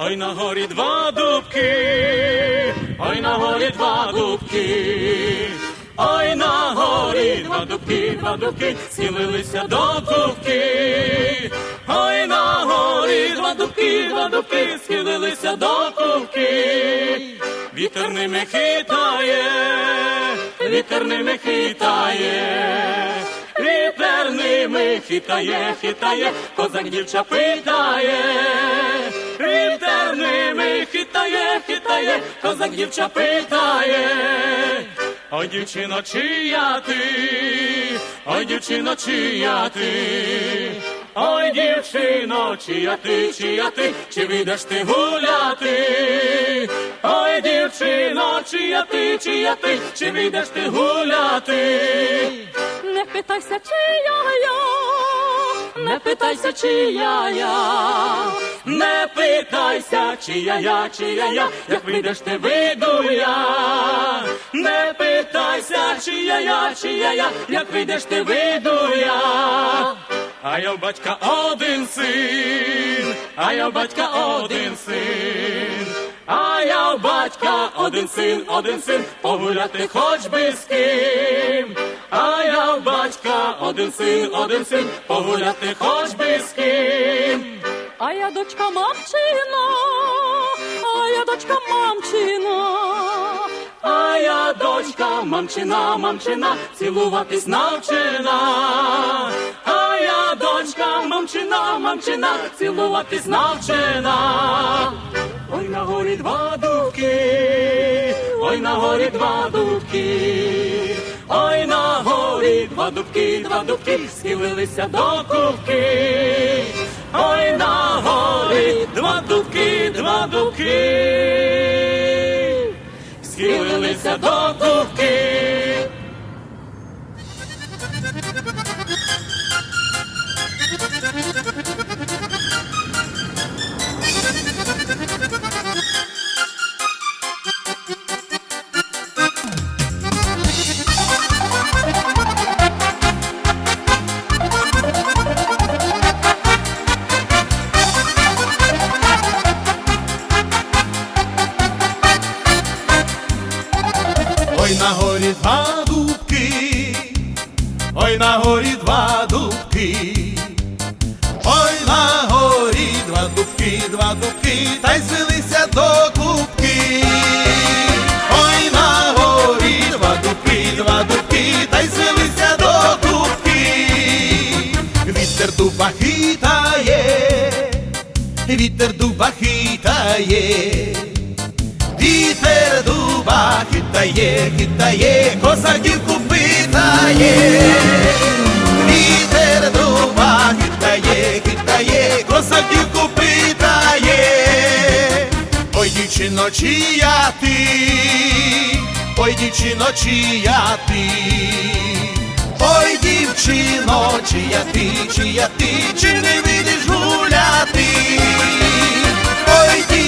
Ой на горі два дубки, ой на горі два дубки, ой на горі два дубки, два дубки, схилилися до кубки. Ой на горі два дубки, два дубки, схилилися до кубки. Вітер ними хитає, вітер ними хитає. Вітер ними хитає, хитає, козак дівча питає. Хитає, хитає, козак дівча питає. Ой, дівчино, чия ти, ой, дівчино, чия ти, ой, дівчино, чия ти, чия ти, чи вийдеш ти гуляти? Ой, дівчино, чия ти, чия ти, чи вийдеш ти гуляти? Не питайся, чия я, не питайся, чия я. Питайся, чия я, чия я, як вийдеш ти вийду я. Не питайся, чия я, чия я, як вийдеш ти вийду я. А я в батька один син, а я в батька один син, а я в батька один син, один син, погуляти хоч би з ким. А я в батька один син, один син, погуляти хоч би з ким. А я дочка мамчина, а я дочка мамчина. А я дочка мамчина, мамчина, цілуватись навчена. А я дочка мамчина, мамчина, цілуватись навчена. Ой на горі два дубки, ой на горі два дубки, ой на горі два дубки, два дубки, схилилися до кубки. Дубки, дубки схилилися до кубки. Ой на горі два дубки, ой на горі два дубки, ой на горі два дубки, два дубки, та й звелися до кубки. Ой на горі два дубки, два дубки, та й звелися до кубки. Вітер дуба хитає, вітер дуба хитає. Дуба хитає, хитає, козаківку питає. Вітер дуба хитає, хитає, козаківку питає. Ой, дівчино, чия ти, ой, дівчино, чия ти. Ой, дівчино, чия ти, чия ти, чи не вийдеш гуляти? Ой, дівчино, чи